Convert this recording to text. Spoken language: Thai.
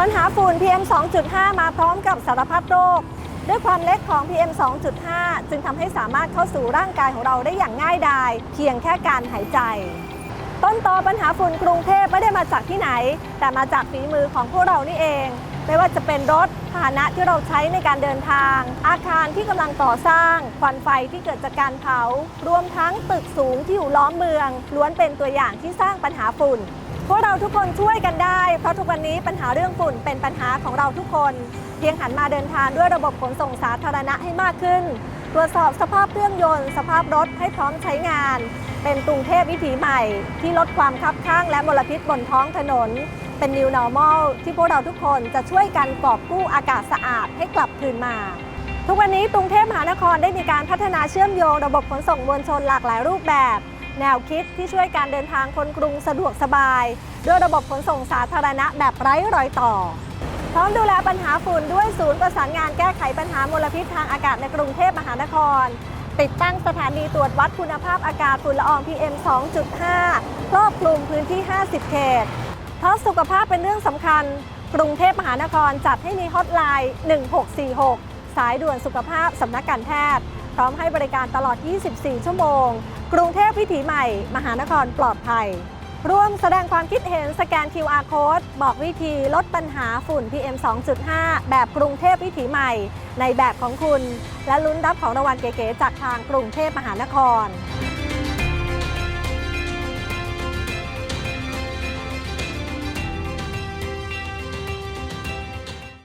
ปัญหาฝุ่น PM 2.5 มาพร้อมกับสารพัดโรค ด้วยความเล็กของ PM 2.5 จึงทำให้สามารถเข้าสู่ร่างกายของเราได้อย่างง่ายดาย เพียงแค่การหายใจ ต้นตอปัญหาฝุ่นกรุงเทพไม่ได้มาจากที่ไหน แต่มาจากฝีมือของพวกเรานี่เอง ไม่ว่าจะเป็นรถพาหนะที่เราใช้ในการเดินทาง อาคารที่กำลังก่อสร้างควันไฟที่เกิดจากการเผารวมทั้งตึกสูงที่อยู่ล้อมเมือง ล้วนเป็นตัวอย่างที่สร้างปัญหาฝุ่น พวกเราทุกคนช่วยกันได้ เพราะทุกวันนี้ปัญหาเรื่องฝุ่นเป็นปัญหาของเราทุกคน เพียงหันมาเดินทางด้วยระบบขนส่งสาธารณะให้มากขึ้น ตรวจสอบสภาพเครื่องยนต์ สภาพรถให้พร้อมใช้งาน เป็นกรุงเทพวิถีใหม่ ที่ลดความคับข้างและมลพิษบนท้องถนน เป็น New Normal ที่พวกเราทุกคนจะช่วยกันกอบกู้อากาศสะอาดให้กลับคืนมา ทุกวันนี้กรุงเทพมหานครได้มีการพัฒนาเชื่อมโยง ระบบขนส่งมวลชนหลากหลายรูปแบบ แนวคิดที่ช่วยการเดินทางคนกรุงสะดวกสบาย ด้วยระบบขนส่งสาธารณะแบบไร้รอยต่อ พร้อมดูแลปัญหาฝุ่นด้วยศูนย์ประสานงานแก้ไขปัญหามลพิษทางอากาศในกรุงเทพมหานคร ติดตั้งสถานีตรวจวัดคุณภาพอากาศฝุ่นละออง PM 2.5 ครอบคลุมพื้นที่ 50 เขต เพราะสุขภาพเป็นเรื่องสำคัญ กรุงเทพมหานครจัดให้มีฮอตไลน์ 1646 สายด่วนสุขภาพสำนักการแพทย์ พร้อมให้บริการตลอด 24 ชั่วโมง กรุงเทพวิถีใหม่ มหานครปลอดภัย ร่วมแสดงความคิดเห็นสแกน QR Code บอกวิธีลดปัญหาฝุ่น PM 2.5 แบบกรุงเทพวิถีใหม่ ในแบบของคุณ และลุ้นรับของรางวัลเก๋ๆจากทางกรุงเทพมหานคร